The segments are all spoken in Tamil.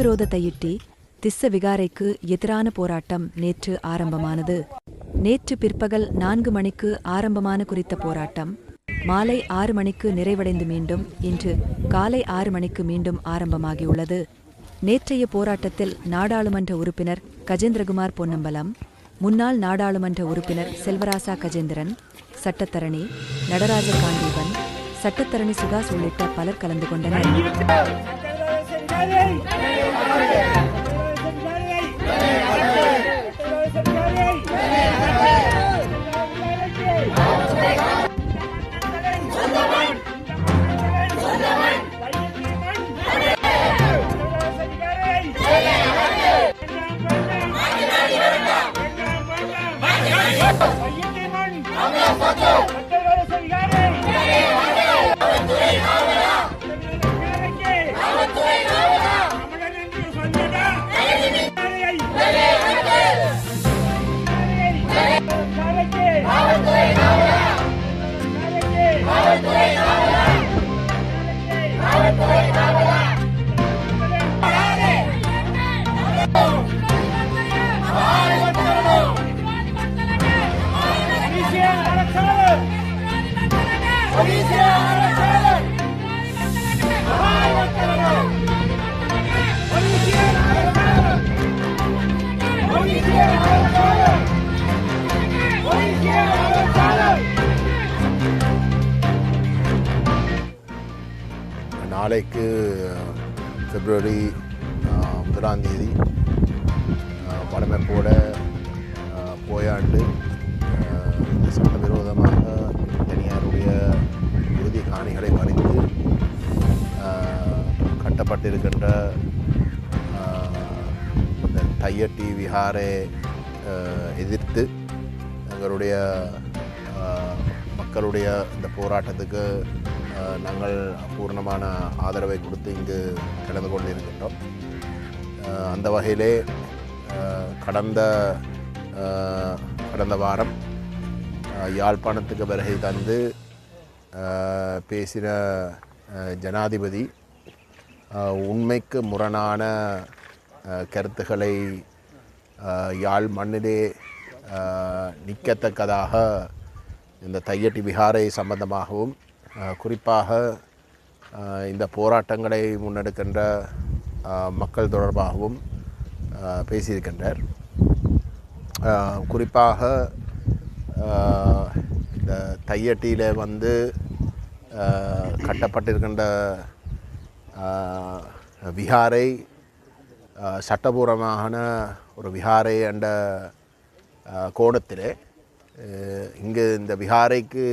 சட்டவிரோதத்தையிட்டி திஸ்ஸ விகாரைக்கு எதிரான போராட்டம் நேற்று ஆரம்பமானது. நேற்று பிற்பகல் நான்கு மணிக்கு ஆரம்பமான குறித்த போராட்டம். மாலை ஆறு மணிக்கு நிறைவடைந்து மீண்டும் இன்று காலை ஆறு மணிக்கு மீண்டும் ஆரம்பமாகியுள்ளது. நேற்றைய போராட்டத்தில் நாடாளுமன்ற உறுப்பினர் கஜேந்திரகுமார் பொன்னம்பலம் முன்னாள் நாடாளுமன்ற உறுப்பினர் செல்வராசா கஜேந்திரன் சட்டத்தரணி நடராஜ காந்தீபன் சட்டத்தரணி சுகாஸ் உள்ளிட்ட பலர் கலந்து கொண்டனர். सरकारी सरकारी நாளைக்கு பிப்ரவரி முதலாம் தேதி ஆஹ், போயாண்டு சட்டவிரோதமாக கட்டப்பட்டிருக்கின்ற இந்த தையட்டி விஹாரை எதிர்த்து எங்களுடைய மக்களுடைய இந்த போராட்டத்துக்கு நாங்கள் பூர்ணமான ஆதரவை கொடுத்து இங்கு கலந்து கொண்டிருக்கின்றோம். அந்த வகையிலே கடந்த கடந்த வாரம் யாழ்ப்பாணத்துக்கு வருகை தந்து ஆஹ், பேசின ஜனாதிபதி உண்மைக்கு முரணான கருத்துக்களை யாழ் மண்ணிலே நிற்கத்தக்கதாக இந்த தையட்டி விகாரை சம்பந்தமாகவும் குறிப்பாக இந்த போராட்டங்களை முன்னெடுக்கின்ற மக்கள் தொடர்பாகவும் பேசியிருக்கின்றார். குறிப்பாக இந்த தையட்டியில் வந்து கட்டப்பட்டிருக்கின்ற விஹாரை சட்டபூர்வமான ஒரு விஹாரை என்ற கோணத்தில் இங்கு இந்த விஹாரைக்கு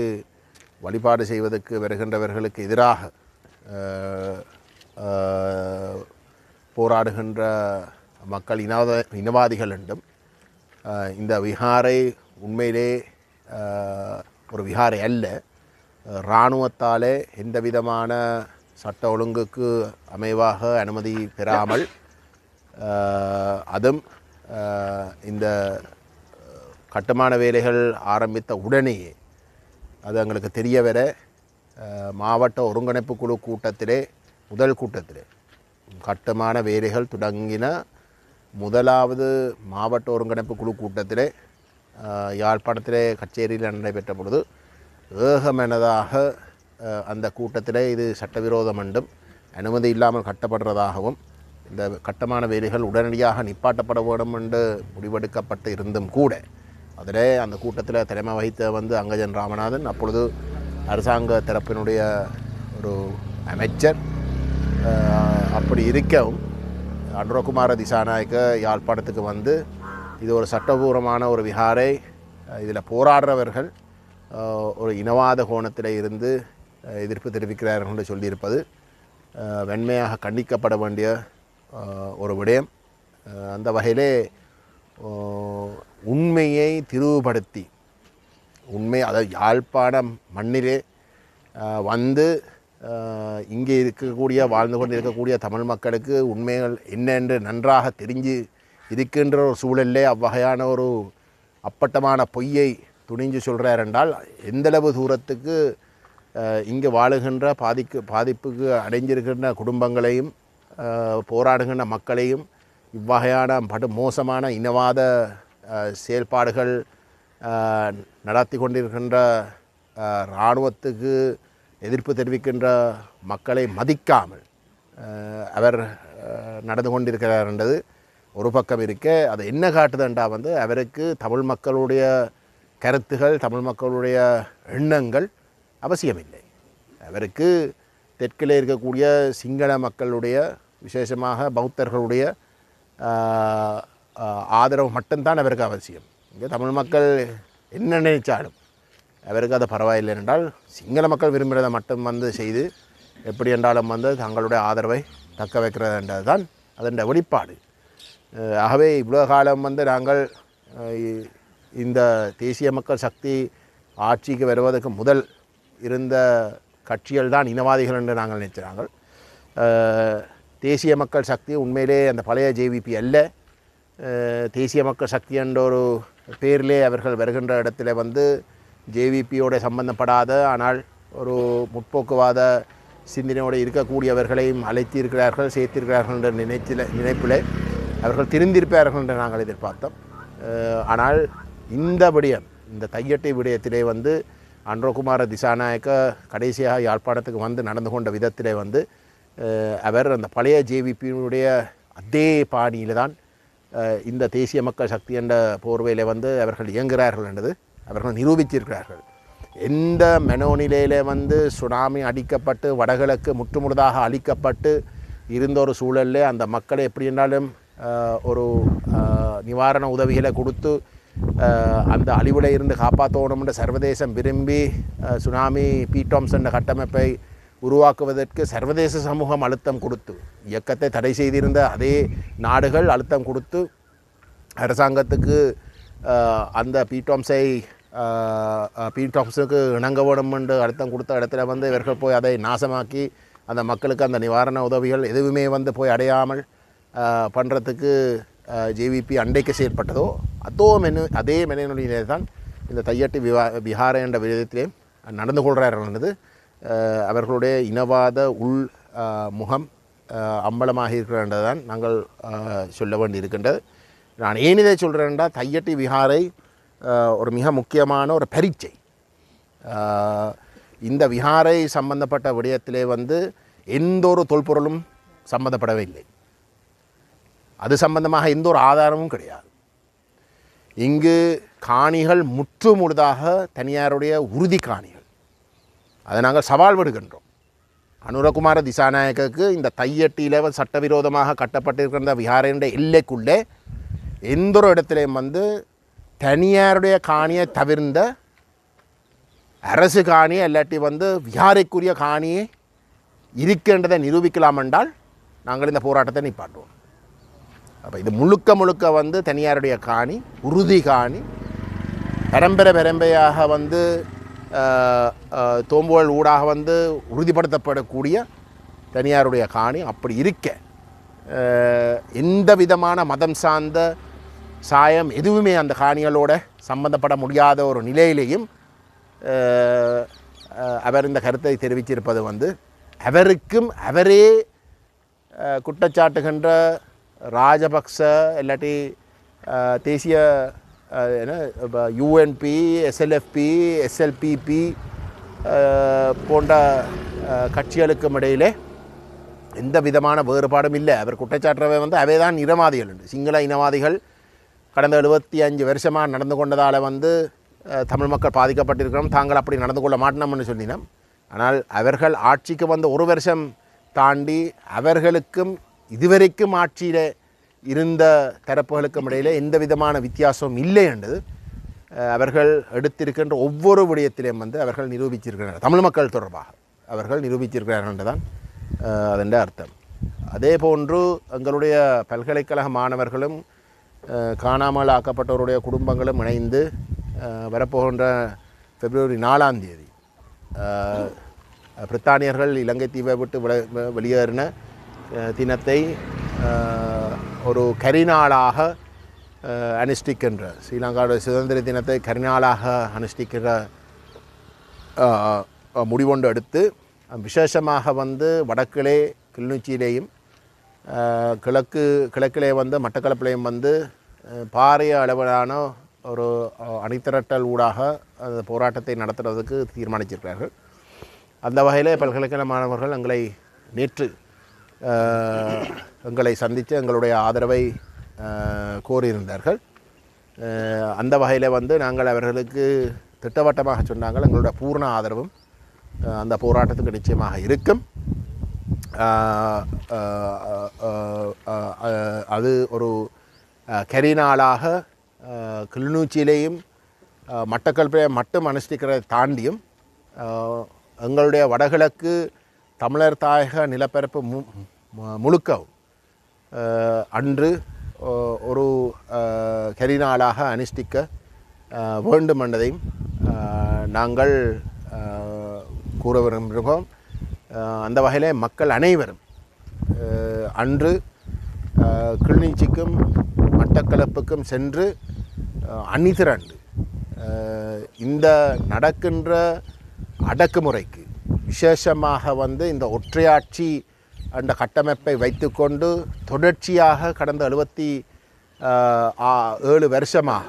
வழிபாடு செய்வதற்கு வருகின்றவர்களுக்கு எதிராக போராடுகின்ற மக்கள் இனவாத இனவாதிகள் என்றும் இந்த விஹாரை உண்மையிலே ஒரு விஹாரை அல்ல இராணுவத்தாலே எந்த விதமான சட்ட ஒழுங்குக்கு அமைவாக அனுமதி பெறாமல் அதும் அதுவும் இந்த கட்டுமான வேலைகள் ஆரம்பித்த உடனேயே அது எங்களுக்கு தெரிய வர மாவட்ட ஒருங்கிணைப்பு குழு கூட்டத்திலே முதல் கூட்டத்திலே கட்டுமான வேலைகள் தொடங்கின முதலாவது மாவட்ட ஒருங்கிணைப்பு குழு கூட்டத்திலே யாழ்ப்பாணத்திலே கச்சேரியில் நடைபெற்ற பொழுது ஏகமனதாக அந்த கூட்டத்திலே இது சட்டவிரோதம் என்றும் அனுமதி இல்லாமல் கட்டப்படுறதாகவும் இந்த கட்டமான வேலைகள் உடனடியாக நிப்பாட்டப்பட வேண்டும் என்று முடிவெடுக்கப்பட்டு இருந்தும் கூட அதிலே அந்த கூட்டத்தில் தலைமை வகித்த வந்து அங்கஜன் ராமநாதன் அப்பொழுது அரசாங்க தரப்பினுடைய ஒரு அமைச்சர். அப்படி இருக்கவும் அனுரகுமார திசாநாயக்க யாழ்ப்பாணத்துக்கு வந்து இது ஒரு சட்டபூர்வமான ஒரு விகாரை இதில் போராடுறவர்கள் ஒரு இனவாத கோணத்தில் இருந்து எதிர்ப்பு தெரிவிக்கிறார்கள் என்று சொல்லியிருப்பது வெண்மையாக கண்டிக்கப்பட வேண்டிய ஒரு விடயம். அந்த வகையிலே உண்மையை திரிவுபடுத்தி உண்மை அதாவது யாழ்ப்பாணம் மண்ணிலே வந்து இங்கே இருக்கக்கூடிய வாழ்ந்து கொண்டு இருக்கக்கூடிய தமிழ் மக்களுக்கு உண்மைகள் என்ன என்று நன்றாக தெரிஞ்சு இருக்கின்ற ஒரு சூழலிலே அவ்வகையான ஒரு அப்பட்டமான பொய்யை துணிஞ்சு சொல்கிறார் என்றால் எந்தளவு தூரத்துக்கு இங்கு வாழுகின்ற பாதிக்கு பாதிப்புக்கு அடைஞ்சிருக்கின்ற குடும்பங்களையும் போராடுகின்ற மக்களையும் இவ்வகையான படு மோசமான இனவாத செயல்பாடுகள் நடத்தி கொண்டிருக்கின்ற இராணுவத்துக்கு எதிர்ப்பு தெரிவிக்கின்ற மக்களை மதிக்காமல் அவர் நடந்து கொண்டிருக்கிறார் என்றது ஒரு பக்கம் இருக்க. அது என்ன காட்டுதுன்றா வந்து அவருக்கு தமிழ் மக்களுடைய கருத்துகள் தமிழ் மக்களுடைய எண்ணங்கள் அவசியமில்லை. அவருக்கு தெற்கில் இருக்கக்கூடிய சிங்கள மக்களுடைய விசேஷமாக பௌத்தர்களுடைய ஆதரவு மட்டும்தான் அவருக்கு அவசியம். இங்கே தமிழ் மக்கள் என்ன நினைச்சாலும் அவருக்கு அது பரவாயில்லை என்றால் சிங்கள மக்கள் விரும்புகிறதை மட்டும் வந்து செய்து எப்படி என்றாலும் வந்து தங்களுடைய ஆதரவை தக்க வைக்கிறதுன்றது தான் அதன் வெளிப்பாடு. ஆகவே இவ்வளோ காலம் வந்து நாங்கள் இந்த தேசிய மக்கள் சக்தி ஆட்சிக்கு வருவதற்கு முதல் இருந்த கட்சிகள் தான் இனவாதிகள் என்று நாங்கள் நினைச்சாங்கள் தேசிய மக்கள் சக்தி உண்மையிலே அந்த பழைய ஜேவிபி அல்ல. தேசிய மக்கள் சக்தி என்ற ஒரு பேரிலே அவர்கள் வருகின்ற இடத்துல வந்து ஜேவிபியோட சம்பந்தப்படாத ஆனால் ஒரு முற்போக்குவாத சிந்தனையோடு இருக்கக்கூடியவர்களையும் அழைத்திருக்கிறார்கள் சேர்த்திருக்கிறார்கள் என்ற நினைச்சில நினைப்பில் அவர்கள் திருந்திருப்பார்கள் என்று நாங்கள் எதிர்பார்த்தோம். ஆனால் இந்த விடயம் இந்த தையட்டை விடயத்திலே வந்து அன்றகுமார திசாநாயக்க கடைசியாக யாழ்ப்பாணத்துக்கு வந்து நடந்து கொண்ட விதத்திலே வந்து அவர் அந்த பழைய ஜேவிபியினுடைய அதே பாணியில் தான் இந்த தேசிய மக்கள் சக்தி என்ற போர்வையில் வந்து அவர்கள் இயங்குகிறார்கள் என்றது அவர்கள் நிரூபித்திருக்கிறார்கள். எந்த மெனோநிலையில் வந்து சுனாமி அடிக்கப்பட்டு வடகிழக்கு முற்றுமுழுதாக அழிக்கப்பட்டு இருந்த ஒரு சூழலில் அந்த மக்களை எப்படி என்றாலும் ஒரு நிவாரண உதவிகளை கொடுத்து அந்த அழிவில் இருந்து காப்பாற்றணும்ன்ற சர்வதேசம் விரும்பி சுனாமி பீட்டோம்ஸ் என்ற கட்டமைப்பை உருவாக்குவதற்கு சர்வதேச சமூகம் அழுத்தம் கொடுத்து இயக்கத்தை தடை செய்திருந்த அதே நாடுகள் அழுத்தம் கொடுத்து அரசாங்கத்துக்கு அந்த பீட்டாம்ஸை பீட்டாம்ஸுக்கு இணங்க வேணும் என்று அழுத்தம் கொடுத்த இடத்துல வந்து இவர்கள் போய் அதை நாசமாக்கி அந்த மக்களுக்கு அந்த நிவாரண உதவிகள் எதுவுமே வந்து போய் அடையாமல் பண்ணுறதுக்கு ஜேவிபி அண்டைக்கு செயற்பட்டதோ அதோ மெனு அதே மெனுடைய தான் இந்த தையட்டி விவா விஹார என்ற விதத்திலே நடந்து கொள்கிறார் என்பது அவர்களுடைய இனவாத உள் முகம் அம்பலமாக இருக்கிறது தான் நாங்கள் சொல்ல வேண்டி இருக்கின்றது நான் ஏன் இதை சொல்கிறேன்டா தையட்டி விஹாரை ஒரு மிக முக்கியமான ஒரு பரீட்சை. இந்த விஹாரை சம்பந்தப்பட்ட விடயத்திலே வந்து எந்த ஒரு தொல்பொருளும் சம்மந்தப்படவே இல்லை அது சம்பந்தமாக எந்த ஒரு ஆதாரமும் கிடையாது. இங்கு காணிகள் முற்று முழுதாக தனியாருடைய உறுதி காணிகள். அதை நாங்கள் சவால் விடுகின்றோம். அனுரகுமார திசாநாயகருக்கு இந்த தையட்டியில் சட்டவிரோதமாக கட்டப்பட்டிருக்கிற விஹாரையினுடைய எல்லைக்குள்ளே எந்த ஒரு இடத்துலையும் வந்து தனியாருடைய காணியை தவிர்ந்த அரசு காணியை இல்லாட்டி வந்து விஹாரைக்குரிய காணியை இருக்கின்றதை நிரூபிக்கலாம் என்றால் நாங்கள் இந்த போராட்டத்தை நிப்பாட்டுவோம். அப்போ இது முழுக்க முழுக்க வந்து தனியாருடைய காணி உறுதி காணி. பரம்பரை பரம்பரையாக வந்து தோம்புகள் ஊடாக வந்து உறுதிப்படுத்தப்படக்கூடிய தனியாருடைய காணி அப்படி இருக்க. எந்த விதமான மதம் சார்ந்த சாயம் எதுவுமே அந்த காணிகளோட சம்பந்தப்பட முடியாத ஒரு நிலையிலையும் அவர் இந்த கருத்தை தெரிவிச்சிருப்பது வந்து அவருக்கும் அவரே குற்றச்சாட்டுகின்ற ராஜபக்ச இல்லாட்டி தேசிய என்ன யூஎன்பி எஸ்எல்எஃப்பி எஸ்எல்பிபி போன்ற கட்சிகளுக்கும் இடையிலே எந்த விதமான வேறுபாடும் இல்லை. அவர் குற்றச்சாட்டுறவை வந்து அவை தான் இனவாதிகள் உண்டு சிங்கள இனவாதிகள் கடந்த எழுபத்தி அஞ்சு வருஷமாக நடந்து கொண்டதால் வந்து தமிழ் மக்கள் பாதிக்கப்பட்டிருக்கிறோம். தாங்கள் அப்படி நடந்து கொள்ள மாட்டோம்னு சொன்னினோம் ஆனால் அவர்கள் ஆட்சிக்கு வந்து ஒரு வருஷம் தாண்டி அவர்களுக்கும் இதுவரைக்கும் ஆட்சியில் இருந்த தரப்புகளுக்கும் இடையிலே எந்த விதமான வித்தியாசமும் இல்லை என்றது அவர்கள் எடுத்திருக்கின்ற ஒவ்வொரு விடயத்திலையும் வந்து அவர்கள் நிரூபிச்சிருக்கிறார்கள். தமிழ் மக்கள் தொடர்பாக அவர்கள் நிரூபிச்சிருக்கிறார்கள் என்றுதான் அதென்ற அர்த்தம். அதே போன்று எங்களுடைய பல்கலைக்கழக மாணவர்களும் காணாமல் ஆக்கப்பட்டவருடைய குடும்பங்களும் இணைந்து வரப்போகின்ற பிப்ரவரி நாலாம் தேதி பிரித்தானியர்கள் இலங்கை தீவை விட்டு வெளியேறின தினத்தை ஒரு கரிநாளாக அனுஷ்டிக்கின்ற ஸ்ரீலங்காவுடைய சுதந்திர தினத்தை கரிநாளாக அனுஷ்டிக்கிற முடிவொன்று எடுத்து விசேஷமாக வந்து வடக்கிலே கிளிநொச்சியிலேயும் கிழக்கு கிழக்கிலே வந்து மட்டக்களப்பிலையும் வந்து பாரிய அளவிலான ஒரு அஹ், அணிதிரட்டல் ஊடாக அந்த போராட்டத்தை நடத்துறதுக்கு தீர்மானிச்சிருக்கிறார்கள். அந்த வகையில் பல்கலைக்கழக மாணவர்கள் எங்களை நேற்று எங்களை சந்தித்து எங்களுடைய ஆதரவை கோரியிருந்தார்கள். அந்த வகையில் வந்து நாங்கள் அவர்களுக்கு திட்டவட்டமாக சொன்னாங்கள் எங்களுடைய பூர்ண ஆதரவும் அந்த போராட்டத்துக்கு நிச்சயமாக இருக்கும். அது ஒரு கரிநாளாக கிளிநூச்சியிலேயும் மட்டக்களப்பிலே மட்டும் அனுஷ்டிக்கிறதை தாண்டியும் எங்களுடைய வடகிழக்கு தமிழர் தாயக நிலப்பரப்பு மு முழுக்க அன்று ஒரு கரிநாளாக அனுஷ்டிக்க வேண்டும் என்பதையும் நாங்கள் கூற விரும்புகிறோம். அந்த வகையில் மக்கள் அனைவரும் அன்று கிளிநீச்சிக்கும் மட்டக்களப்புக்கும் சென்று அணிதிரண்டு இந்த நடக்கின்ற அடக்குமுறைக்கு விசேஷமாக வந்து இந்த ஒற்றையாட்சி அந்த கட்டமைப்பை வைத்துக்கொண்டு தொடர்ச்சியாக கடந்த எழுபத்தி ஏழு வருஷமாக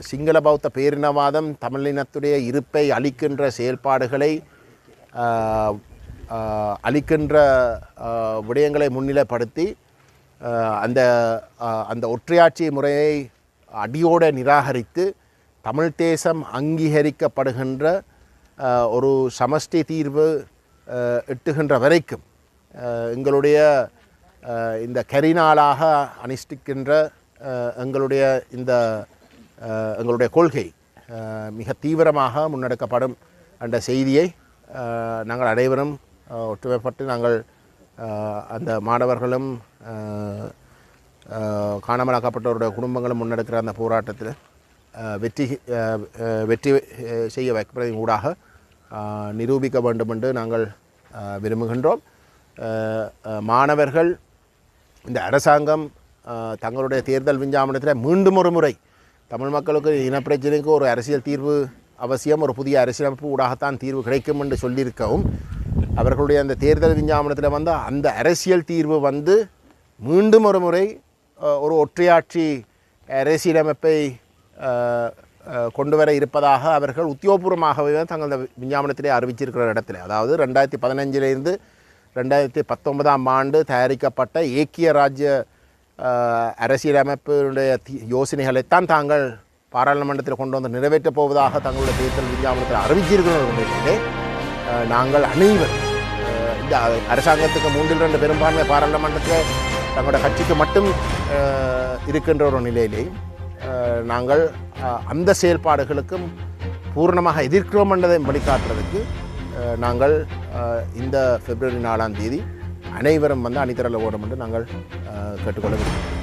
சிங்கள பௌத்த பேரினவாதம் தமிழினத்துடைய இருப்பை அளிக்கின்ற செயல்பாடுகளை அளிக்கின்ற விடயங்களை முன்னிலைப்படுத்தி அந்த அந்த ஒற்றையாட்சி முறையை அடியோடு நிராகரித்து தமிழ் தேசம் அங்கீகரிக்கப்படுகின்ற ஒரு சமஷ்டி தீர்வு எட்டுகின்ற வரைக்கும் எங்களுடைய இந்த கரிநாளாக அனுஷ்டிக்கின்ற எங்களுடைய இந்த எங்களுடைய கொள்கை மிக தீவிரமாக முன்னெடுக்கப்படும் என்ற செய்தியை நாங்கள் அனைவரும் ஒற்றுமைப்பட்டு நாங்கள் அந்த மாணவர்களும் காணாமலாக்கப்பட்டவருடைய குடும்பங்களும் முன்னெடுக்கிற அந்த போராட்டத்தில் வெற்றி வெற்றி செய்ய வைப்பதன் ஊடாக நிரூபிக்க வேண்டும் என்று நாங்கள் விரும்புகின்றோம். மாணவர்கள் இந்த அரசாங்கம் தங்களுடைய தேர்தல் விஞ்ஞாபனத்தில் மீண்டும் ஒரு முறை தமிழ் மக்களுக்கு இனப்பிரச்சனைக்கு ஒரு அரசியல் தீர்வு அவசியம் ஒரு புதிய அரசியலமைப்பு ஊடாகத்தான் தீர்வு கிடைக்கும் என்று சொல்லியிருக்கவும் அவர்களுடைய அந்த தேர்தல் விஞ்ஞாபனத்தில் வந்து அந்த அரசியல் தீர்வு வந்து மீண்டும் ஒரு முறை ஒரு ஒற்றையாட்சி அரசியலமைப்பை கொண்டு வர இருப்பதாக அவர்கள் உத்தியோகபூர்வமாகவே தங்கள் விஞ்ஞாபனத்திலே அறிவிச்சிருக்கிற இடத்துல. அதாவது ரெண்டாயிரத்தி பதினஞ்சிலிருந்து ரெண்டாயிரத்தி பத்தொன்பதாம் ஆண்டு தயாரிக்கப்பட்ட ஏக்கிய ராஜ்ய அரசியலமைப்பினுடைய யோசனைகளைத்தான் தாங்கள் பாராளுமன்றத்தில் கொண்டு வந்து நிறைவேற்றப் போவதாக தங்களுடைய தேர்தல் விஞ்ஞாபனத்தில் அறிவிச்சிருக்கிற நிலையிலே நாங்கள் அனைவரும் இந்த அரசாங்கத்துக்கு மூன்றில் ரெண்டு பெரும்பான்மை பாராளுமன்றத்தில் தங்களுடைய கட்சிக்கு மட்டும் இருக்கின்ற ஒரு நிலையிலே நாங்கள் அந்த செயல்பாடுகளுக்கும் பூர்ணமாக எதிர்க்கிறோம் என்பதை வழிகாட்டுறதுக்கு நாங்கள் இந்த பிப்ரவரி நாலாம் தேதி அனைவரும் வந்து அணிதிரள ஓடும் என்று நாங்கள் கேட்டுக்கொள்ள விரும்புகிறோம்.